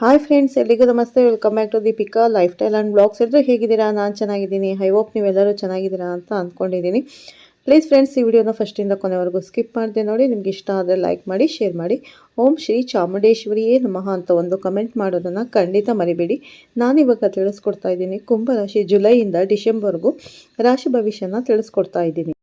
Hi friends ಎಲ್ಲಿಗೂ ನಮಸ್ತೆ. Welcome back to the Deepika lifestyle and blogs ಎಲ್ಲರೂ ಹೇಗಿದ್ದೀರಾ? ನಾನು ಚೆನ್ನಾಗಿದ್ದೀನಿ. ಐ ಹೋಪ್ ನೀವೆಲ್ಲರೂ ಚೆನ್ನಾಗಿದ್ದೀರಾ ಅಂತ ಅಂದ್ಕೊಂಡಿದ್ದೀನಿ ಪ್ಲೀಸ್ ಫ್ರೆಂಡ್ಸ್ ಈ ವಿಡಿಯೋನ ಫಸ್ಟಿಂದ ಕೊನೆವರೆಗೂ ಸ್ಕಿಪ್ ಮಾಡಿದೆ ನೋಡಿ. ನಿಮ್ಗೆ ಇಷ್ಟ ಆದರೆ ಲೈಕ್ ಮಾಡಿ ಶೇರ್ ಮಾಡಿ. ಓಂ ಶ್ರೀ ಚಾಮುಂಡೇಶ್ವರಿಯೇ ನಮಃ ಅಂತ ಒಂದು ಕಮೆಂಟ್ ಮಾಡೋದನ್ನು ಖಂಡಿತ ಮರಿಬೇಡಿ. ನಾನಿವಾಗ ತಿಳಿಸ್ಕೊಡ್ತಾ ಇದ್ದೀನಿ. ಕುಂಭರಾಶಿ ಜುಲೈಯಿಂದ ಡಿಸೆಂಬರ್ಗೂ ರಾಶಿ ಭವಿಷ್ಯನ ತಿಳಿಸ್ಕೊಡ್ತಾ ಇದ್ದೀನಿ.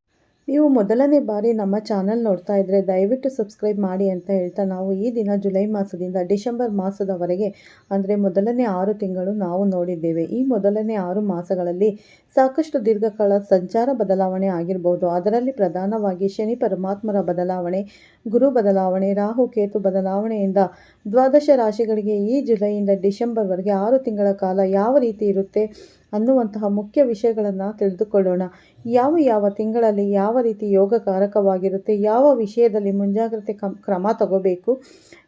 ನೀವು ಮೊದಲನೇ ಬಾರಿ ನಮ್ಮ ಚಾನಲ್ ನೋಡ್ತಾ ಇದ್ದರೆ ದಯವಿಟ್ಟು ಸಬ್ಸ್ಕ್ರೈಬ್ ಮಾಡಿ ಅಂತ ಹೇಳ್ತಾ ನಾವು ಈ ದಿನ ಜುಲೈ ಮಾಸದಿಂದ ಡಿಸೆಂಬರ್ ಮಾಸದವರೆಗೆ, ಅಂದರೆ ಮೊದಲನೇ ಆರು ತಿಂಗಳು ನಾವು ನೋಡಿದ್ದೇವೆ. ಈ ಮೊದಲನೇ ಆರು ಮಾಸಗಳಲ್ಲಿ ಸಾಕಷ್ಟು ದೀರ್ಘಕಾಲ ಸಂಚಾರ ಬದಲಾವಣೆ ಆಗಿರ್ಬೋದು. ಅದರಲ್ಲಿ ಪ್ರಧಾನವಾಗಿ ಶನಿ ಪರಮಾತ್ಮರ ಬದಲಾವಣೆ, ಗುರು ಬದಲಾವಣೆ, ರಾಹು ಕೇತು ಬದಲಾವಣೆಯಿಂದ ದ್ವಾದಶ ರಾಶಿಗಳಿಗೆ ಈ ಜುಲೈಯಿಂದ ಡಿಸೆಂಬರ್ವರೆಗೆ ಆರು ತಿಂಗಳ ಕಾಲ ಯಾವ ರೀತಿ ಇರುತ್ತೆ? ಅನ್ನುವಂತಹ ಮುಖ್ಯ ವಿಷಯಗಳನ್ನು ತಿಳಿದುಕೊಳ್ಳೋಣ. ಯಾವ ಯಾವ ತಿಂಗಳಲ್ಲಿ ಯಾವ ರೀತಿ ಯೋಗಕಾರಕವಾಗಿರುತ್ತೆ, ಯಾವ ವಿಷಯದಲ್ಲಿ ಮುಂಜಾಗ್ರತೆ ಕ್ರಮ ತಗೋಬೇಕು,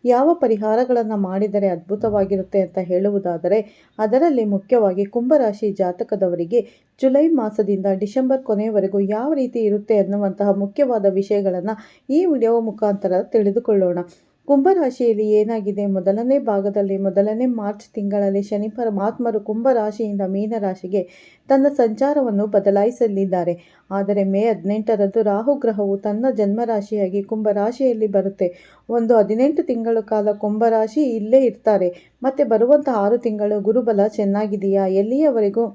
ಯಾವ ಪರಿಹಾರಗಳನ್ನು ಮಾಡಿದರೆ ಅದ್ಭುತವಾಗಿರುತ್ತೆ ಅಂತ ಹೇಳುವುದಾದರೆ, ಅದರಲ್ಲಿ ಮುಖ್ಯವಾಗಿ ಕುಂಭರಾಶಿ ಜಾತಕದವರಿಗೆ ಜುಲೈ ಮಾಸದಿಂದ ಡಿಸೆಂಬರ್ ಕೊನೆಯವರೆಗೂ ಯಾವ ರೀತಿ ಇರುತ್ತೆ ಅನ್ನುವಂತಹ ಮುಖ್ಯವಾದ ವಿಷಯಗಳನ್ನು ಈ ವಿಡಿಯೋ ಮುಖಾಂತರ ತಿಳಿದುಕೊಳ್ಳೋಣ. ಕುಂಭರಾಶಿಯಲ್ಲಿ ಏನಾಗಿದೆ? ಮೊದಲನೇ ಭಾಗದಲ್ಲಿ, ಮೊದಲನೇ ಮಾರ್ಚ್ ತಿಂಗಳಲ್ಲಿ ಶನಿ ಪರಮಾತ್ಮರು ಕುಂಭರಾಶಿಯಿಂದ ಮೀನರಾಶಿಗೆ ತನ್ನ ಸಂಚಾರವನ್ನು ಬದಲಾಯಿಸಲಿದ್ದಾರೆ. ಆದರೆ ಮೇ ಹದಿನೆಂಟರಂದು ರಾಹು ಗ್ರಹವು ತನ್ನ ಜನ್ಮರಾಶಿಯಾಗಿ ಕುಂಭರಾಶಿಯಲ್ಲಿ ಬರುತ್ತೆ. ಒಂದು ಹದಿನೆಂಟು ತಿಂಗಳ ಕಾಲ ಕುಂಭರಾಶಿ ಇಲ್ಲೇ ಇರ್ತಾರೆ. ಮತ್ತು ಬರುವಂಥ ಆರು ತಿಂಗಳು ಗುರುಬಲ ಚೆನ್ನಾಗಿದೆಯಾ? ಎಲ್ಲಿಯವರೆಗೂ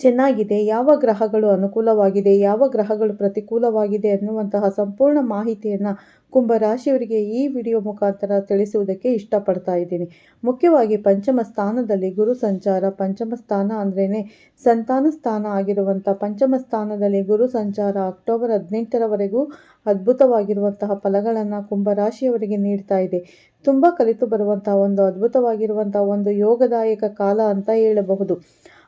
ಚೆನ್ನಾಗಿದೆ, ಯಾವ ಗ್ರಹಗಳು ಅನುಕೂಲವಾಗಿದೆ, ಯಾವ ಗ್ರಹಗಳು ಪ್ರತಿಕೂಲವಾಗಿದೆ ಅನ್ನುವಂತಹ ಸಂಪೂರ್ಣ ಮಾಹಿತಿಯನ್ನು ಕುಂಭರಾಶಿಯವರಿಗೆ ಈ ವಿಡಿಯೋ ಮುಖಾಂತರ ತಿಳಿಸುವುದಕ್ಕೆ ಇಷ್ಟಪಡ್ತಾ ಇದ್ದೀನಿ. ಮುಖ್ಯವಾಗಿ ಪಂಚಮ ಸ್ಥಾನದಲ್ಲಿ ಗುರು ಸಂಚಾರ, ಪಂಚಮ ಸ್ಥಾನ ಅಂದ್ರೇ ಸಂತಾನ ಸ್ಥಾನ ಆಗಿರುವಂಥ ಪಂಚಮ ಸ್ಥಾನದಲ್ಲಿ ಗುರು ಸಂಚಾರ ಅಕ್ಟೋಬರ್ ಹದಿನೆಂಟರವರೆಗೂ ಅದ್ಭುತವಾಗಿರುವಂತಹ ಫಲಗಳನ್ನು ಕುಂಭರಾಶಿಯವರಿಗೆ ನೀಡ್ತಾ ಇದೆ. ತುಂಬ ಕಲಿತು ಬರುವಂತಹ ಒಂದು ಅದ್ಭುತವಾಗಿರುವಂತಹ ಒಂದು ಯೋಗದಾಯಕ ಕಾಲ ಅಂತ ಹೇಳಬಹುದು.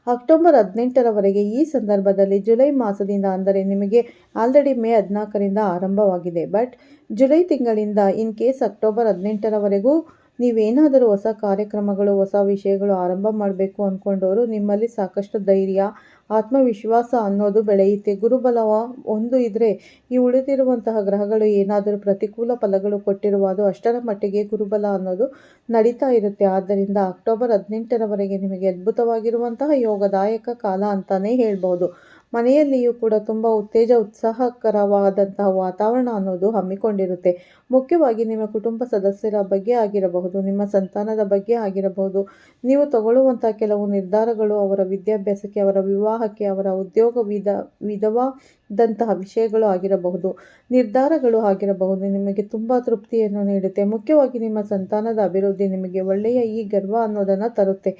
ಅಕ್ಟೋಬರ್ ಹದಿನೆಂಟರವರೆಗೆ ಈ ಸಂದರ್ಭದಲ್ಲಿ ಜುಲೈ ಮಾಸದಿಂದ ಅಂದರೆ ನಿಮಗೆ ಆಲ್ರೆಡಿ ಮೇ ಹದಿನಾಲ್ಕರಿಂದ ಆರಂಭವಾಗಿದೆ. ಬಟ್ ಜುಲೈ ತಿಂಗಳಿಂದ ಇನ್ ಕೇಸ್ ಅಕ್ಟೋಬರ್ ಹದಿನೆಂಟರವರೆಗೂ ನೀವೇನಾದರೂ ಹೊಸ ಕಾರ್ಯಕ್ರಮಗಳು, ಹೊಸ ವಿಷಯಗಳು ಆರಂಭ ಮಾಡಬೇಕು ಅಂದ್ಕೊಂಡವರು ನಿಮ್ಮಲ್ಲಿ ಸಾಕಷ್ಟು ಧೈರ್ಯ, ಆತ್ಮವಿಶ್ವಾಸ ಅನ್ನೋದು ಬೆಳೆಯುತ್ತೆ. ಗುರುಬಲವ ಒಂದು ಇದ್ದರೆ ಈ ಉಳಿದಿರುವಂತಹ ಗ್ರಹಗಳು ಏನಾದರೂ ಪ್ರತಿಕೂಲ ಫಲಗಳು ಕೊಟ್ಟಿರುವ ಅದು ಅಷ್ಟರ ಮಟ್ಟಿಗೆ ಗುರುಬಲ ಅನ್ನೋದು ನಡೀತಾ ಇರುತ್ತೆ. ಆದ್ದರಿಂದ ಅಕ್ಟೋಬರ್ ಹದಿನೆಂಟರವರೆಗೆ ನಿಮಗೆ ಅದ್ಭುತವಾಗಿರುವಂತಹ ಯೋಗದಾಯಕ ಕಾಲ ಅಂತಲೇ ಹೇಳ್ಬೋದು. ಮನೆಯಲ್ಲಿಯೂ ಕೂಡ ತುಂಬ ಉತ್ತೇಜ, ಉತ್ಸಾಹಕರವಾದಂತಹ ವಾತಾವರಣ ಅನ್ನೋದು ಹಮ್ಮಿಕೊಂಡಿರುತ್ತೆ. ಮುಖ್ಯವಾಗಿ ನಿಮ್ಮ ಕುಟುಂಬ ಸದಸ್ಯರ ಬಗ್ಗೆ ಆಗಿರಬಹುದು, ನಿಮ್ಮ ಸಂತಾನದ ಬಗ್ಗೆ ಆಗಿರಬಹುದು, ನೀವು ತಗೊಳ್ಳುವಂಥ ಕೆಲವು ನಿರ್ಧಾರಗಳು ಅವರ ವಿದ್ಯಾಭ್ಯಾಸಕ್ಕೆ, ಅವರ ವಿವಾಹಕ್ಕೆ, ಅವರ ಉದ್ಯೋಗ ವಿಧ, ವಿಧವಾದಂತಹ ವಿಷಯಗಳು ಆಗಿರಬಹುದು. ನಿರ್ಧಾರಗಳು ಆಗಿರಬಹುದು, ನಿಮಗೆ ತುಂಬ ತೃಪ್ತಿಯನ್ನು ನೀಡುತ್ತೆ. ಮುಖ್ಯವಾಗಿ ನಿಮ್ಮ ಸಂತಾನದ ಅಭಿವೃದ್ಧಿ ನಿಮಗೆ ಒಳ್ಳೆಯ ಈ ಗರ್ವ ಅನ್ನೋದನ್ನು ತರುತ್ತೆ.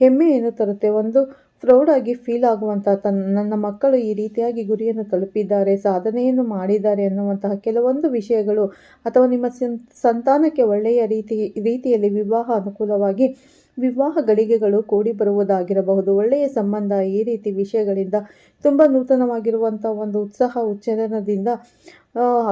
ಹೆಮ್ಮೆಯನ್ನು ತರುತ್ತೆ. ಒಂದು ಪ್ರೌಡಾಗಿ ಫೀಲ್ ಆಗುವಂಥ ತನ್ನ, ನನ್ನ ಮಕ್ಕಳು ಈ ರೀತಿಯಾಗಿ ಗುರಿಯನ್ನು ತಲುಪಿದ್ದಾರೆ, ಸಾಧನೆಯನ್ನು ಮಾಡಿದ್ದಾರೆ ಅನ್ನುವಂತಹ ಕೆಲವೊಂದು ವಿಷಯಗಳು ಅಥವಾ ನಿಮ್ಮ ಸಂತಾನಕ್ಕೆ ಒಳ್ಳೆಯ ರೀತಿ, ರೀತಿಯಲ್ಲಿ ವಿವಾಹ ಅನುಕೂಲವಾಗಿ ವಿವಾಹ ಗಳಿಗೆಗಳು ಕೂಡಿ ಬರುವುದಾಗಿರಬಹುದು. ಒಳ್ಳೆಯ ಸಂಬಂಧ ಈ ರೀತಿ ವಿಷಯಗಳಿಂದ ತುಂಬ ನೂತನವಾಗಿರುವಂಥ ಒಂದು ಉತ್ಸಾಹ ಉಚ್ಚಾರಣದಿಂದ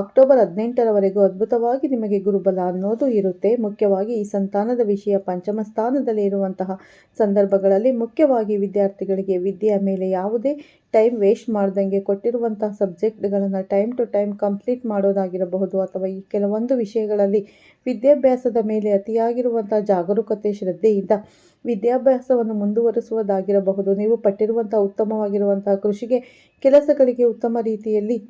ಅಕ್ಟೋಬರ್ ಹದಿನೆಂಟರವರೆಗೂ ಅದ್ಭುತವಾಗಿ ನಿಮಗೆ ಗುರುಬಲ ಅನ್ನೋದು ಇರುತ್ತೆ. ಮುಖ್ಯವಾಗಿ ಈ ಸಂತಾನದ ವಿಷಯ ಪಂಚಮ ಸ್ಥಾನದಲ್ಲಿ ಇರುವಂತಹ ಸಂದರ್ಭಗಳಲ್ಲಿ ಮುಖ್ಯವಾಗಿ ವಿದ್ಯಾರ್ಥಿಗಳಿಗೆ ವಿದ್ಯೆಯ ಮೇಲೆ ಯಾವುದೇ ಟೈಮ್ ವೇಸ್ಟ್ ಮಾಡ್ದಂಗೆ ಕೊಟ್ಟಿರುವಂತಹ ಸಬ್ಜೆಕ್ಟ್ಗಳನ್ನು ಟೈಮ್ ಟು ಟೈಮ್ ಕಂಪ್ಲೀಟ್ ಮಾಡೋದಾಗಿರಬಹುದು ಅಥವಾ ಈ ಕೆಲವೊಂದು ವಿಷಯಗಳಲ್ಲಿ ವಿದ್ಯಾಭ್ಯಾಸದ ಮೇಲೆ ಅತಿಯಾಗಿರುವಂಥ ಜಾಗರೂಕತೆ, ಶ್ರದ್ಧೆಯಿಂದ ವಿದ್ಯಾಭ್ಯಾಸವನ್ನು ಮುಂದುವರಿಸುವುದಾಗಿರಬಹುದು. ನೀವು ಪಟ್ಟಿರುವಂಥ ಉತ್ತಮವಾಗಿರುವಂತಹ ಕೃಷಿಗೆ ಕೆಲಸಗಳಿಗೆ ಉತ್ತಮ ರೀತಿಯಲ್ಲಿ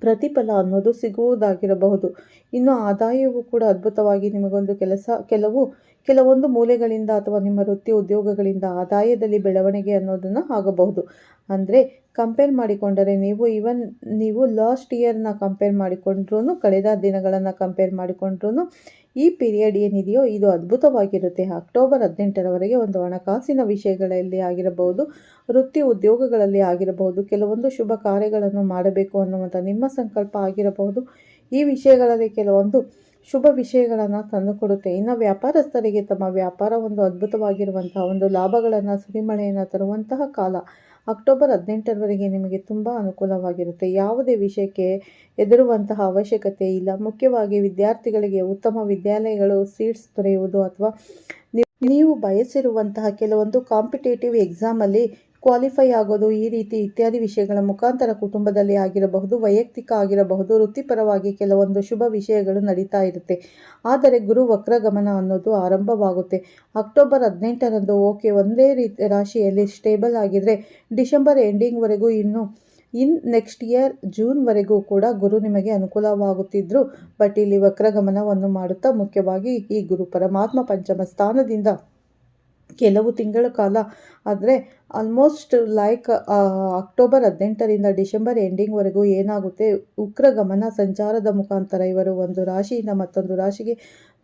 ಪ್ರತಿಫಲ ಅನ್ನೋದು ಸಿಗುವುದಾಗಿರಬಹುದು. ಇನ್ನು ಆದಾಯವು ಕೂಡ ಅದ್ಭುತವಾಗಿ ನಿಮಗೊಂದು ಕೆಲಸ, ಕೆಲವು, ಕೆಲವೊಂದು ಮೂಲೆಗಳಿಂದ ಅಥವಾ ನಿಮ್ಮ ವೃತ್ತಿ ಉದ್ಯೋಗಗಳಿಂದ ಆದಾಯದಲ್ಲಿ ಬೆಳವಣಿಗೆ ಅನ್ನೋದನ್ನು ಆಗಬಹುದು. ಅಂದರೆ ಕಂಪೇರ್ ಮಾಡಿಕೊಂಡರೆ ನೀವು ಇವನ್ ನೀವು ಲಾಸ್ಟ್ ಇಯರ್ನ ಕಂಪೇರ್ ಮಾಡಿಕೊಂಡ್ರೂ ಕಳೆದ ದಿನಗಳನ್ನು ಕಂಪೇರ್ ಮಾಡಿಕೊಂಡ್ರೂ ಈ ಪೀರಿಯಡ್ ಏನಿದೆಯೋ ಇದು ಅದ್ಭುತವಾಗಿರುತ್ತೆ. ಅಕ್ಟೋಬರ್ ಹದಿನೆಂಟರವರೆಗೆ ಒಂದು ಹಣಕಾಸಿನ ವಿಷಯಗಳಲ್ಲಿ ಆಗಿರಬಹುದು, ವೃತ್ತಿ ಉದ್ಯೋಗಗಳಲ್ಲಿ ಆಗಿರಬಹುದು, ಕೆಲವೊಂದು ಶುಭ ಕಾರ್ಯಗಳನ್ನು ಮಾಡಬೇಕು ಅನ್ನುವಂಥ ನಿಮ್ಮ ಸಂಕಲ್ಪ ಆಗಿರಬಹುದು. ಈ ವಿಷಯಗಳಲ್ಲಿ ಕೆಲವೊಂದು ಶುಭ ವಿಷಯಗಳನ್ನು ತಂದುಕೊಡುತ್ತೆ. ಇನ್ನು ವ್ಯಾಪಾರಸ್ಥರಿಗೆ ತಮ್ಮ ವ್ಯಾಪಾರ ಒಂದು ಅದ್ಭುತವಾಗಿರುವಂತಹ ಒಂದು ಲಾಭಗಳನ್ನು, ಸುರಿಮಳೆಯನ್ನು ತರುವಂತಹ ಕಾಲ. ಅಕ್ಟೋಬರ್ ಹದಿನೆಂಟರವರೆಗೆ ನಿಮಗೆ ತುಂಬ ಅನುಕೂಲವಾಗಿರುತ್ತೆ. ಯಾವುದೇ ವಿಷಯಕ್ಕೆ ಹೆದರುವಂತಹ ಅವಶ್ಯಕತೆ ಇಲ್ಲ. ಮುಖ್ಯವಾಗಿ ವಿದ್ಯಾರ್ಥಿಗಳಿಗೆ ಉತ್ತಮ ವಿದ್ಯಾಲಯಗಳು, ಸೀಟ್ಸ್ ದೊರೆಯುವುದು ಅಥವಾ ನೀವು ಬಯಸಿರುವಂತಹ ಕೆಲವೊಂದು ಕಾಂಪಿಟೇಟಿವ್ ಎಕ್ಸಾಮಲ್ಲಿ ಕ್ವಾಲಿಫೈ ಆಗೋದು ಈ ರೀತಿ ಇತ್ಯಾದಿ ವಿಷಯಗಳ ಮುಖಾಂತರ ಕುಟುಂಬದಲ್ಲಿ ಆಗಿರಬಹುದು, ವೈಯಕ್ತಿಕ ಆಗಿರಬಹುದು, ವೃತ್ತಿಪರವಾಗಿ ಕೆಲವೊಂದು ಶುಭ ವಿಷಯಗಳು ನಡೀತಾ ಇರುತ್ತೆ. ಆದರೆ ಗುರು ವಕ್ರಗಮನ ಅನ್ನೋದು ಆರಂಭವಾಗುತ್ತೆ. ಅಕ್ಟೋಬರ್ ಹದಿನೆಂಟರಂದು ಓಕೆ, ಒಂದೇ ರೀತಿ ರಾಶಿಯಲ್ಲಿ ಸ್ಟೇಬಲ್ ಆಗಿದ್ರೆ ಡಿಸೆಂಬರ್ ಎಂಡಿಂಗ್ವರೆಗೂ ಇನ್ನು, ಇನ್ ನೆಕ್ಸ್ಟ್ ಇಯರ್ ಜೂನ್ವರೆಗೂ ಕೂಡ ಗುರು ನಿಮಗೆ ಅನುಕೂಲವಾಗುತ್ತಿದ್ದರು ಬಟ್ ಇಲ್ಲಿ ವಕ್ರಗಮನವನ್ನು ಮಾಡುತ್ತಾ ಮುಖ್ಯವಾಗಿ ಈ ಗುರು ಪರಮಾತ್ಮ ಪಂಚಮ ಸ್ಥಾನದಿಂದ ಕೆಲವು ತಿಂಗಳ ಕಾಲ. ಆದರೆ ಆಲ್ಮೋಸ್ಟ್ ಲೈಕ್ ಅಕ್ಟೋಬರ್ ಹದಿನೆಂಟರಿಂದ ಡಿಸೆಂಬರ್ ಎಂಡಿಂಗ್ವರೆಗೂ ಏನಾಗುತ್ತೆ? ಉಗ್ರ ಗಮನ ಸಂಚಾರದ ಮುಖಾಂತರ ಇವರು ಒಂದು ರಾಶಿಯಿಂದ ಮತ್ತೊಂದು ರಾಶಿಗೆ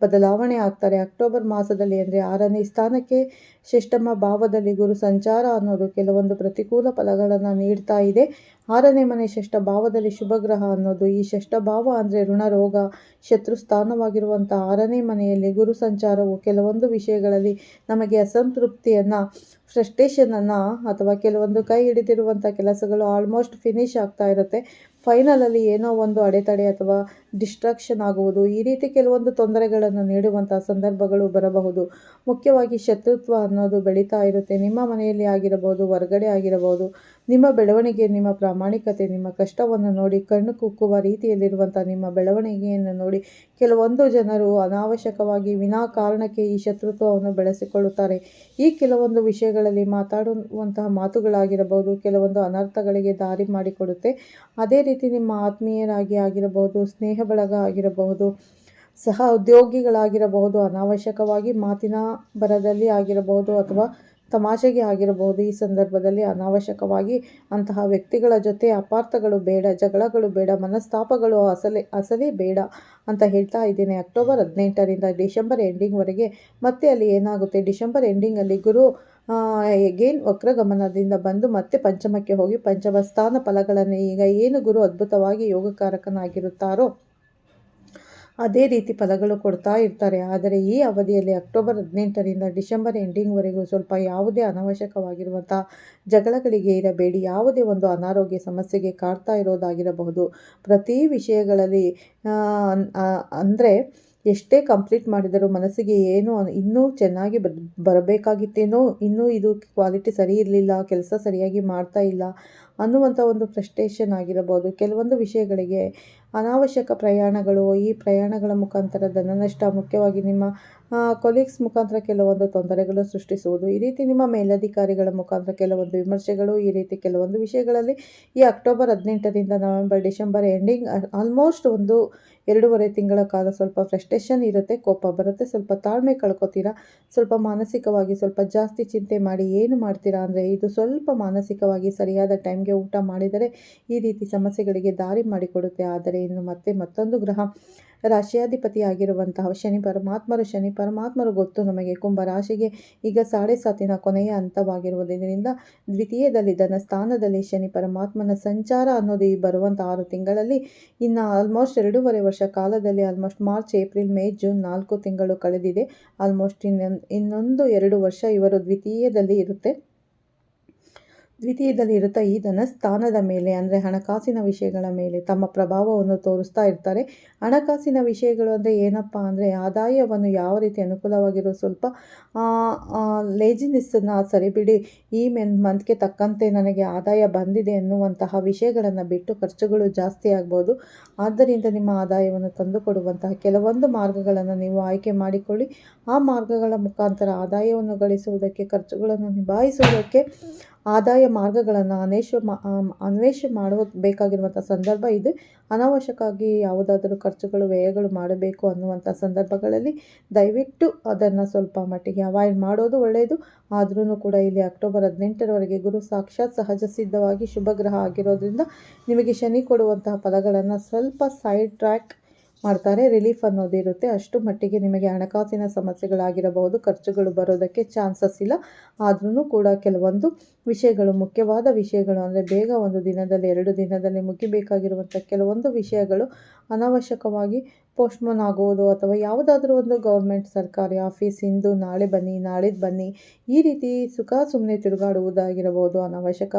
ಬದಲಾವಣೆ ಆಗ್ತಾರೆ. ಅಕ್ಟೋಬರ್ ಮಾಸದಲ್ಲಿ ಅಂದರೆ ಆರನೇ ಸ್ಥಾನಕ್ಕೆ ಶಿಷ್ಟಮ ಭಾವದಲ್ಲಿ ಗುರು ಸಂಚಾರ ಅನ್ನೋದು ಕೆಲವೊಂದು ಪ್ರತಿಕೂಲ ಫಲಗಳನ್ನು ನೀಡ್ತಾ ಇದೆ. ಆರನೇ ಮನೆ ಷಷ್ಠ ಭಾವದಲ್ಲಿ ಶುಭ ಗ್ರಹ ಅನ್ನೋದು ಈ ಷಷ್ಠ ಭಾವ ಅಂದರೆ ಋಣರೋಗ ಶತ್ರು ಸ್ಥಾನವಾಗಿರುವಂಥ ಆರನೇ ಮನೆಯಲ್ಲಿ ಗುರು ಸಂಚಾರವು ಕೆಲವೊಂದು ವಿಷಯಗಳಲ್ಲಿ ನಮಗೆ ಅಸಂತೃಪ್ತಿಯನ್ನು ಫ್ರಸ್ಟ್ರೇಷನನ್ನು ಅಥವಾ ಕೆಲವೊಂದು ಕೈ ಹಿಡಿದಿರುವಂಥ ಕೆಲಸಗಳು ಆಲ್ಮೋಸ್ಟ್ ಫಿನಿಶ್ ಆಗ್ತಾ ಇರುತ್ತೆ. ಫೈನಲಲ್ಲಿ ಏನೋ ಒಂದು ಅಡೆತಡೆ ಅಥವಾ ಡಿಸ್ಟ್ರಾಕ್ಷನ್ ಆಗುವುದು. ಈ ರೀತಿ ಕೆಲವೊಂದು ತೊಂದರೆಗಳನ್ನು ನೀಡುವಂಥ ಸಂದರ್ಭಗಳು ಬರಬಹುದು. ಮುಖ್ಯವಾಗಿ ಶತ್ರುತ್ವ ಅನ್ನೋದು ಬೆಳೀತಾ ಇರುತ್ತೆ. ನಿಮ್ಮ ಮನೆಯಲ್ಲಿ ಆಗಿರಬಹುದು, ಹೊರಗಡೆ ಆಗಿರಬಹುದು. ನಿಮ್ಮ ಬೆಳವಣಿಗೆ, ನಿಮ್ಮ ಪ್ರಾಮಾಣಿಕತೆ, ನಿಮ್ಮ ಕಷ್ಟವನ್ನು ನೋಡಿ, ಕಣ್ಣು ಕುಕ್ಕುವ ರೀತಿಯಲ್ಲಿರುವಂಥ ನಿಮ್ಮ ಬೆಳವಣಿಗೆಯನ್ನು ನೋಡಿ ಕೆಲವೊಂದು ಜನರು ಅನಾವಶ್ಯಕವಾಗಿ ವಿನಾಕಾರಣಕ್ಕೆ ಈ ಶತ್ರುತ್ವವನ್ನು ಬೆಳೆಸಿಕೊಳ್ಳುತ್ತಾರೆ. ಈ ಕೆಲವೊಂದು ವಿಷಯಗಳಲ್ಲಿ ಮಾತಾಡುವಂತಹ ಮಾತುಗಳಾಗಿರಬಹುದು, ಕೆಲವೊಂದು ಅನರ್ಥಗಳಿಗೆ ದಾರಿ ಮಾಡಿಕೊಡುತ್ತೆ. ಅದೇ ರೀತಿ ನಿಮ್ಮ ಆತ್ಮೀಯರಾಗಿ ಆಗಿರಬಹುದು ಸ್ನೇಹ ಬಳಗ ಆಗಿರಬಹುದು, ಸಹ ಉದ್ಯೋಗಿಗಳಾಗಿರಬಹುದು, ಅನಾವಶ್ಯಕವಾಗಿ ಮಾತಿನ ಬರದಲ್ಲಿ ಆಗಿರಬಹುದು ಅಥವಾ ತಮಾಷೆಗೆ ಆಗಿರಬಹುದು. ಈ ಸಂದರ್ಭದಲ್ಲಿ ಅನಾವಶ್ಯಕವಾಗಿ ಅಂತಹ ವ್ಯಕ್ತಿಗಳ ಜೊತೆ ಅಪಾರ್ಥಗಳು ಬೇಡ, ಜಗಳಗಳು ಬೇಡ, ಮನಸ್ತಾಪಗಳು ಅಸಲೇ ಅಸಲೇ ಬೇಡ ಅಂತ ಹೇಳ್ತಾ ಇದ್ದೀನಿ. ಅಕ್ಟೋಬರ್ ಹದಿನೆಂಟರಿಂದ ಡಿಸೆಂಬರ್ ಎಂಡಿಂಗ್ವರೆಗೆ ಮತ್ತೆ ಅಲ್ಲಿ ಏನಾಗುತ್ತೆ? ಡಿಸೆಂಬರ್ ಎಂಡಿಂಗಲ್ಲಿ ಗುರು ಎಗೇನ್ ವಕ್ರಗಮನದಿಂದ ಬಂದು ಮತ್ತೆ ಪಂಚಮಕ್ಕೆ ಹೋಗಿ ಪಂಚಮ ಸ್ಥಾನ ಫಲಗಳನ್ನು ಈಗ ಏನು ಗುರು ಅದ್ಭುತವಾಗಿ ಯೋಗಕಾರಕನಾಗಿರುತ್ತಾರೋ ಅದೇ ರೀತಿ ಫಲಗಳು ಕೊಡ್ತಾ ಇರ್ತಾರೆ. ಆದರೆ ಈ ಅವಧಿಯಲ್ಲಿ ಅಕ್ಟೋಬರ್ ಹದಿನೆಂಟರಿಂದ ಡಿಸೆಂಬರ್ ಎಂಡಿಂಗ್ವರೆಗೂ ಸ್ವಲ್ಪ ಯಾವುದೇ ಅನವಶ್ಯಕವಾಗಿರುವಂಥ ಜಗಳಗಳಿಗೆ ಇರಬೇಡಿ. ಯಾವುದೇ ಒಂದು ಅನಾರೋಗ್ಯ ಸಮಸ್ಯೆಗೆ ಕಾಡ್ತಾ ಇರೋದಾಗಿರಬಹುದು. ಪ್ರತಿ ವಿಷಯಗಳಲ್ಲಿ ಅಂದರೆ ಎಷ್ಟೇ ಕಂಪ್ಲೀಟ್ ಮಾಡಿದರೂ ಮನಸ್ಸಿಗೆ ಏನು ಇನ್ನೂ ಚೆನ್ನಾಗಿ ಬರಬೇಕಾಗಿತ್ತೇನೋ, ಇನ್ನೂ ಇದು ಕ್ವಾಲಿಟಿ ಸರಿ ಇರಲಿಲ್ಲ, ಕೆಲಸ ಸರಿಯಾಗಿ ಮಾಡ್ತಾ ಇಲ್ಲ ಅನ್ನುವಂಥ ಒಂದು ಫ್ರಸ್ಟ್ರೇಷನ್ ಆಗಿರಬಹುದು. ಕೆಲವೊಂದು ವಿಷಯಗಳಿಗೆ ಅನಾವಶ್ಯಕ ಪ್ರಯಾಣಗಳು ಈ ಪ್ರಯಾಣಗಳ ಮುಖಾಂತರ ಧನ ನಷ್ಟ ಮುಖ್ಯವಾಗಿ ನಿಮ್ಮ ಕೊಲೀಗ್ಸ್ ಮುಖಾಂತರ ಕೆಲವೊಂದು ತೊಂದರೆಗಳು ಸೃಷ್ಟಿಸುವುದು. ಈ ರೀತಿ ನಿಮ್ಮ ಮೇಲಧಿಕಾರಿಗಳ ಮುಖಾಂತರ ಕೆಲವೊಂದು ವಿಮರ್ಶೆಗಳು, ಈ ರೀತಿ ಕೆಲವೊಂದು ವಿಷಯಗಳಲ್ಲಿ ಈ ಅಕ್ಟೋಬರ್ ಹದಿನೆಂಟರಿಂದ ನವೆಂಬರ್ ಡಿಸೆಂಬರ್ ಎಂಡಿಂಗ್ ಆಲ್ಮೋಸ್ಟ್ ಒಂದು ಎರಡೂವರೆ ತಿಂಗಳ ಕಾಲ ಸ್ವಲ್ಪ ಫ್ರಸ್ಟ್ರೇಷನ್ ಇರುತ್ತೆ, ಕೋಪ ಬರುತ್ತೆ, ಸ್ವಲ್ಪ ತಾಳ್ಮೆ ಕಳ್ಕೊತೀರಾ, ಸ್ವಲ್ಪ ಮಾನಸಿಕವಾಗಿ ಸ್ವಲ್ಪ ಜಾಸ್ತಿ ಚಿಂತೆ ಮಾಡಿ ಏನು ಮಾಡ್ತೀರಾ ಅಂದರೆ ಇದು ಸ್ವಲ್ಪ ಮಾನಸಿಕವಾಗಿ ಸರಿಯಾದ ಟೈಮ್ಗೆ ಊಟ ಮಾಡಿದರೆ ಈ ರೀತಿ ಸಮಸ್ಯೆಗಳಿಗೆ ದಾರಿ ಮಾಡಿಕೊಡುತ್ತೆ. ಆದರೆ ಇನ್ನು ಮತ್ತೆ ಮತ್ತೊಂದು ಗ್ರಹ ರಾಶಿಯಾಧಿಪತಿಯಾಗಿರುವಂತಹ ಶನಿ, ಪರಮಾತ್ಮರು ಶನಿ ಪರಮಾತ್ಮರು ಗೊತ್ತು ನಮಗೆ. ಕುಂಭ ರಾಶಿಗೆ ಈಗ ಸಾಡೆ ಸಾತಿನ ಕೊನೆಯ ಹಂತವಾಗಿರುವುದರಿಂದ ದ್ವಿತೀಯದಲ್ಲಿ ಧನ ಸ್ಥಾನದಲ್ಲಿ ಶನಿ ಪರಮಾತ್ಮನ ಸಂಚಾರ ಅನ್ನೋದು ಈ ಬರುವಂಥ ಆರು ತಿಂಗಳಲ್ಲಿ ಇನ್ನು ಆಲ್ಮೋಸ್ಟ್ ಎರಡೂವರೆ ವರ್ಷ ಕಾಲದಲ್ಲಿ almost March April May June ನಾಲ್ಕು ತಿಂಗಳು ಕಳೆದಿದೆ. ಆಲ್ಮೋಸ್ಟ್ ಇನ್ನೊಂದು ಇನ್ನೊಂದು ಎರಡು ವರ್ಷ ಇವರು ದ್ವಿತೀಯದಲ್ಲಿ ಇರುತ್ತೆ. ದ್ವಿತೀಯದಲ್ಲಿ ಇರುತ್ತಾ ಈ ಧನಸ್ಥಾನದ ಮೇಲೆ, ಅಂದರೆ ಹಣಕಾಸಿನ ವಿಷಯಗಳ ಮೇಲೆ ತಮ್ಮ ಪ್ರಭಾವವನ್ನು ತೋರಿಸ್ತಾ ಇರ್ತಾರೆ. ಹಣಕಾಸಿನ ವಿಷಯಗಳು ಅಂದರೆ ಏನಪ್ಪ ಅಂದರೆ ಆದಾಯವನ್ನು ಯಾವ ರೀತಿ ಅನುಕೂಲವಾಗಿರೋ ಸ್ವಲ್ಪ ಲೇಜಿನೆಸ್ಸನ್ನು ಸರಿಬಿಡಿ ಈ ಮೆನ್ ಮಂತ್ಗೆ ತಕ್ಕಂತೆ ನನಗೆ ಆದಾಯ ಬಂದಿದೆ ಎನ್ನುವಂತಹ ವಿಷಯಗಳನ್ನು ಬಿಟ್ಟು ಖರ್ಚುಗಳು ಜಾಸ್ತಿ ಆಗ್ಬೋದು. ಆದ್ದರಿಂದ ನಿಮ್ಮ ಆದಾಯವನ್ನು ತಂದುಕೊಡುವಂತಹ ಕೆಲವೊಂದು ಮಾರ್ಗಗಳನ್ನು ನೀವು ಆಯ್ಕೆ ಮಾಡಿಕೊಳ್ಳಿ. ಆ ಮಾರ್ಗಗಳ ಮುಖಾಂತರ ಆದಾಯವನ್ನು ಗಳಿಸುವುದಕ್ಕೆ, ಖರ್ಚುಗಳನ್ನು ನಿಭಾಯಿಸುವುದಕ್ಕೆ ಆದಾಯ ಮಾರ್ಗಗಳನ್ನು ಅನೇಶ ಅನ್ವೇಷ ಮಾಡುವ ಬೇಕಾಗಿರುವಂಥ ಸಂದರ್ಭ ಇದು. ಅನಾವಶ್ಯಕವಾಗಿ ಯಾವುದಾದರೂ ಖರ್ಚುಗಳು, ವ್ಯಯಗಳು ಮಾಡಬೇಕು ಅನ್ನುವಂಥ ಸಂದರ್ಭಗಳಲ್ಲಿ ದಯವಿಟ್ಟು ಅದನ್ನು ಸ್ವಲ್ಪ ಮಟ್ಟಿಗೆ ಅವಾಯ್ಡ್ ಮಾಡೋದು ಒಳ್ಳೆಯದು ಆದ್ರೂ ಕೂಡ ಇಲ್ಲಿ ಅಕ್ಟೋಬರ್ ಹದಿನೆಂಟರವರೆಗೆ ಗುರು ಸಾಕ್ಷಾತ್ ಸಹಜ ಸಿದ್ಧವಾಗಿ ಶುಭ ಗ್ರಹ ಆಗಿರೋದ್ರಿಂದ ನಿಮಗೆ ಶನಿ ಕೊಡುವಂತಹ ಪದಗಳನ್ನು ಸ್ವಲ್ಪ ಸೈಡ್ ಟ್ರ್ಯಾಕ್ ಮಾಡ್ತಾರೆ. ರಿಲೀಫ್ ಅನ್ನೋದು ಇರುತ್ತೆ. ಅಷ್ಟು ಮಟ್ಟಿಗೆ ನಿಮಗೆ ಹಣಕಾಸಿನ ಸಮಸ್ಯೆಗಳಾಗಿರಬಹುದು. ಖರ್ಚುಗಳು ಬರೋದಕ್ಕೆ ಚಾನ್ಸಸ್ ಇಲ್ಲ. ಆದ್ರೂ ಕೂಡ ಕೆಲವೊಂದು ವಿಷಯಗಳು, ಮುಖ್ಯವಾದ ವಿಷಯಗಳು ಅಂದರೆ ಬೇಗ ಒಂದು ದಿನದಲ್ಲಿ, ಎರಡು ದಿನದಲ್ಲಿ ಮುಗಿಬೇಕಾಗಿರುವಂಥ ಕೆಲವೊಂದು ವಿಷಯಗಳು ಅನಾವಶ್ಯಕವಾಗಿ ಪೋಸ್ಟ್ಪೋನ್ ಆಗುವುದು ಅಥವಾ ಯಾವುದಾದ್ರೂ ಒಂದು ಗೌರ್ಮೆಂಟ್ ಸರ್ಕಾರಿ ಆಫೀಸ್ ಇಂದು ನಾಳೆ ಬನ್ನಿ ನಾಳಿದ್ದು ಬನ್ನಿ, ಈ ರೀತಿ ಸುಖ ಸುಮ್ಮನೆ ತಿರುಗಾಡುವುದಾಗಿರಬಹುದು. ಅನವಶ್ಯಕ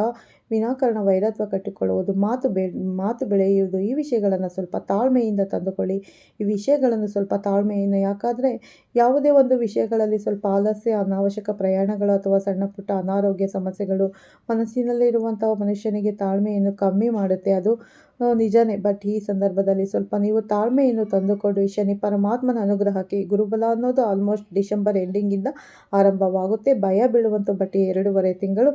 ವಿನಾಕಾರಣ ವೈರತ್ವ ಕಟ್ಟಿಕೊಳ್ಳುವುದು, ಮಾತು ಬೆ, ಮಾತು ಬೆಳೆಯುವುದು, ಈ ವಿಷಯಗಳನ್ನು ಸ್ವಲ್ಪ ತಾಳ್ಮೆಯಿಂದ ತಂದುಕೊಳ್ಳಿ. ಈ ವಿಷಯಗಳನ್ನು ಸ್ವಲ್ಪ ತಾಳ್ಮೆಯಿಂದ, ಯಾಕಾದರೆ ಯಾವುದೇ ಒಂದು ವಿಷಯಗಳಲ್ಲಿ ಸ್ವಲ್ಪ ಆಲಸ್ಯ, ಅನಾವಶ್ಯಕ ಪ್ರಯಾಣಗಳು ಅಥವಾ ಸಣ್ಣ ಪುಟ್ಟ ಅನಾರೋಗ್ಯ ಸಮಸ್ಯೆಗಳು ಮನಸ್ಸಿನಲ್ಲಿರುವಂತಹ ಮನುಷ್ಯನಿಗೆ ತಾಳ್ಮೆಯನ್ನು ಕಮ್ಮಿ ಮಾಡುತ್ತೆ. ಅದು ನಿಜನೇ. ಬಟ್ ಈ ಸಂದರ್ಭದಲ್ಲಿ ಸ್ವಲ್ಪ ನೀವು ತಾಳ್ಮೆಯನ್ನು ತಂದುಕೊಂಡು ಶನಿ ಪರಮಾತ್ಮನ ಅನುಗ್ರಹಕ್ಕೆ ಗುರುಬಲ ಅನ್ನೋದು ಆಲ್ಮೋಸ್ಟ್ ಡಿಸೆಂಬರ್ ಎಂಡಿಂಗಿಂದ ಆರಂಭವಾಗುತ್ತೆ. ಭಯ ಬೀಳುವಂಥ ಬಟ್ ಎರಡೂವರೆ ತಿಂಗಳು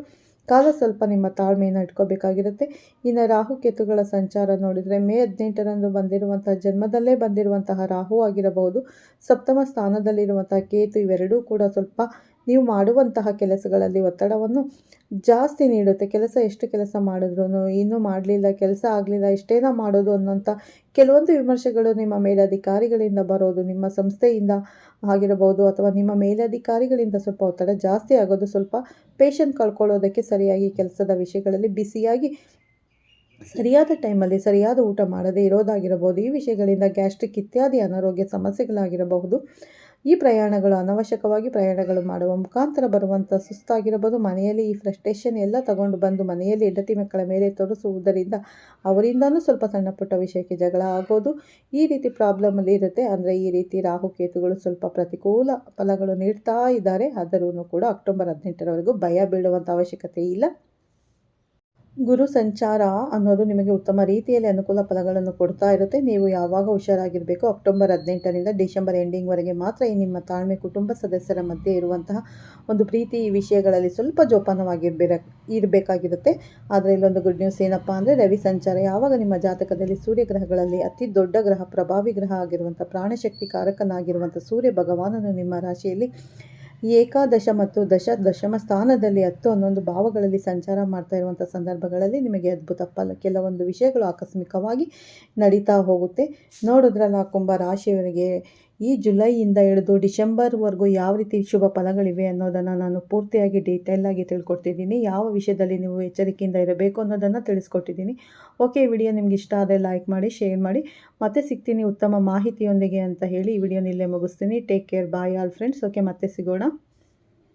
ಕಾಲ ಸ್ವಲ್ಪ ನಿಮ್ಮ ತಾಳ್ಮೆಯನ್ನು ಇಟ್ಕೋಬೇಕಾಗಿರುತ್ತೆ. ಇನ್ನು ರಾಹುಕೇತುಗಳ ಸಂಚಾರ ನೋಡಿದರೆ ಮೇ ಹದಿನೆಂಟರಂದು ಬಂದಿರುವಂತಹ ಜನ್ಮದಲ್ಲೇ ಬಂದಿರುವಂತಹ ರಾಹು ಆಗಿರಬಹುದು. ಸಪ್ತಮ ಸ್ಥಾನದಲ್ಲಿರುವಂತಹ ಕೇತು ಇವೆರಡೂ ಕೂಡ ಸ್ವಲ್ಪ ನೀವು ಮಾಡುವಂತಹ ಕೆಲಸಗಳಲ್ಲಿ ಒತ್ತಡವನ್ನು ಜಾಸ್ತಿ ನೀಡುತ್ತೆ. ಕೆಲಸ ಎಷ್ಟು ಕೆಲಸ ಮಾಡಿದ್ರು ಇನ್ನೂ ಮಾಡಲಿಲ್ಲ, ಕೆಲಸ ಆಗಲಿಲ್ಲ, ಇಷ್ಟೇನ ಮಾಡೋದು ಅನ್ನೋಂಥ ಕೆಲವೊಂದು ವಿಮರ್ಶೆಗಳು ನಿಮ್ಮ ಮೇಲಧಿಕಾರಿಗಳಿಂದ ಬರೋದು, ನಿಮ್ಮ ಸಂಸ್ಥೆಯಿಂದ ಆಗಿರಬಹುದು ಅಥವಾ ನಿಮ್ಮ ಮೇಲಧಿಕಾರಿಗಳಿಂದ ಸ್ವಲ್ಪ ಒತ್ತಡ ಜಾಸ್ತಿ ಆಗೋದು, ಸ್ವಲ್ಪ ಪೇಷಂಟ್ ಕಳ್ಕೊಳ್ಳೋದಕ್ಕೆ ಸರಿಯಾಗಿ ಕೆಲಸದ ವಿಷಯಗಳಲ್ಲಿ ಬಿಸಿಯಾಗಿ ಸರಿಯಾದ ಟೈಮಲ್ಲಿ ಸರಿಯಾದ ಊಟ ಮಾಡದೇ ಇರೋದಾಗಿರಬಹುದು. ಈ ವಿಷಯಗಳಿಂದ ಗ್ಯಾಸ್ಟ್ರಿಕ್ ಇತ್ಯಾದಿ ಅನಾರೋಗ್ಯ ಸಮಸ್ಯೆಗಳಾಗಿರಬಹುದು. ಈ ಪ್ರಯಾಣಗಳು ಅನವಶ್ಯಕವಾಗಿ ಪ್ರಯಾಣಗಳು ಮಾಡುವ ಮುಖಾಂತರ ಬರುವಂಥ ಸುಸ್ತಾಗಿರಬಹುದು. ಮನೆಯಲ್ಲಿ ಈ ಫ್ರಸ್ಟ್ರೇಷನ್ ಎಲ್ಲ ತಗೊಂಡು ಬಂದು ಮನೆಯಲ್ಲಿ ಹೆಂಡತಿ ಮಕ್ಕಳ ಮೇಲೆ ತೋರಿಸುವುದರಿಂದ ಅವರಿಂದನೂ ಸ್ವಲ್ಪ ಸಣ್ಣ ಪುಟ್ಟ ವಿಷಯಕ್ಕೆ ಜಗಳ ಆಗೋದು. ಈ ರೀತಿ ಪ್ರಾಬ್ಲಮಲ್ಲಿ ಇರುತ್ತೆ. ಅಂದರೆ ಈ ರೀತಿ ರಾಹುಕೇತುಗಳು ಸ್ವಲ್ಪ ಪ್ರತಿಕೂಲ ಫಲಗಳು ನೀಡ್ತಾ ಇದ್ದಾರೆ. ಆದರೂ ಕೂಡ ಅಕ್ಟೋಬರ್ ಹದಿನೆಂಟರವರೆಗೂ ಭಯ ಬೀಳುವಂಥ ಅವಶ್ಯಕತೆ ಇಲ್ಲ. ಗುರು ಸಂಚಾರ ಅನ್ನೋದು ನಿಮಗೆ ಉತ್ತಮ ರೀತಿಯಲ್ಲಿ ಅನುಕೂಲ ಫಲಗಳನ್ನು ಕೊಡ್ತಾ ಇರುತ್ತೆ. ನೀವು ಯಾವಾಗ ಹುಷಾರಾಗಿರಬೇಕು ಅಕ್ಟೋಬರ್ ಹದಿನೆಂಟರಿಂದ ಡಿಸೆಂಬರ್ ಎಂಡಿಂಗ್ವರೆಗೆ ಮಾತ್ರ ಈ ನಿಮ್ಮ ತಾಳ್ಮೆ ಕುಟುಂಬ ಸದಸ್ಯರ ಮಧ್ಯೆ ಇರುವಂತಹ ಒಂದು ಪ್ರೀತಿ ವಿಷಯಗಳಲ್ಲಿ ಸ್ವಲ್ಪ ಜೋಪಾನವಾಗಿರ್ಬೇಕ ಇರಬೇಕಾಗಿರುತ್ತೆ. ಆದರೆ ಇಲ್ಲೊಂದು ಗುಡ್ ನ್ಯೂಸ್ ಏನಪ್ಪ ಅಂದರೆ ರವಿ ಸಂಚಾರ ಯಾವಾಗ ನಿಮ್ಮ ಜಾತಕದಲ್ಲಿ ಸೂರ್ಯ ಗ್ರಹಗಳಲ್ಲಿ ಅತಿ ದೊಡ್ಡ ಗ್ರಹ, ಪ್ರಭಾವಿ ಗ್ರಹ ಆಗಿರುವಂಥ ಪ್ರಾಣಶಕ್ತಿ ಕಾರಕನಾಗಿರುವಂಥ ಸೂರ್ಯ ಭಗವಾನನು ನಿಮ್ಮ ರಾಶಿಯಲ್ಲಿ ಏಕಾದಶ ಮತ್ತು ದಶ ದಶಮ ಸ್ಥಾನದಲ್ಲಿ ಹತ್ತು ಹನ್ನೊಂದು ಭಾವಗಳಲ್ಲಿ ಸಂಚಾರ ಮಾಡ್ತಾ ಇರುವಂಥ ಸಂದರ್ಭಗಳಲ್ಲಿ ನಿಮಗೆ ಅದ್ಭುತ ಫಲ, ಕೆಲವೊಂದು ವಿಷಯಗಳು ಆಕಸ್ಮಿಕವಾಗಿ ನಡೀತಾ ಹೋಗುತ್ತೆ. ನೋಡಿದ್ರಲ್ಲ ಕುಂಭ ರಾಶಿಯವರಿಗೆ ಈ ಜುಲೈಯಿಂದ ಹಿಡಿದು ಡಿಸೆಂಬರ್ವರೆಗೂ ಯಾವ ರೀತಿ ಶುಭ ಫಲಗಳಿವೆ ಅನ್ನೋದನ್ನು ನಾನು ಪೂರ್ತಿಯಾಗಿ ಡೀಟೇಲಾಗಿ ತಿಳ್ಕೊಡ್ತಿದ್ದೀನಿ. ಯಾವ ವಿಷಯದಲ್ಲಿ ನೀವು ಎಚ್ಚರಿಕೆಯಿಂದ ಇರಬೇಕು ಅನ್ನೋದನ್ನು ತಿಳಿಸ್ಕೊಟ್ಟಿದ್ದೀನಿ. ಓಕೆ, ಈ ವಿಡಿಯೋ ನಿಮ್ಗೆ ಇಷ್ಟ ಆದರೆ ಲೈಕ್ ಮಾಡಿ ಶೇರ್ ಮಾಡಿ. ಮತ್ತೆ ಸಿಗ್ತೀನಿ ಉತ್ತಮ ಮಾಹಿತಿಯೊಂದಿಗೆ ಅಂತ ಹೇಳಿ ಈ ವಿಡಿಯೋನ ಇಲ್ಲೇ ಮುಗಿಸ್ತೀನಿ. Take care bye all friends okay ಮತ್ತೆ ಸಿಗೋಣ.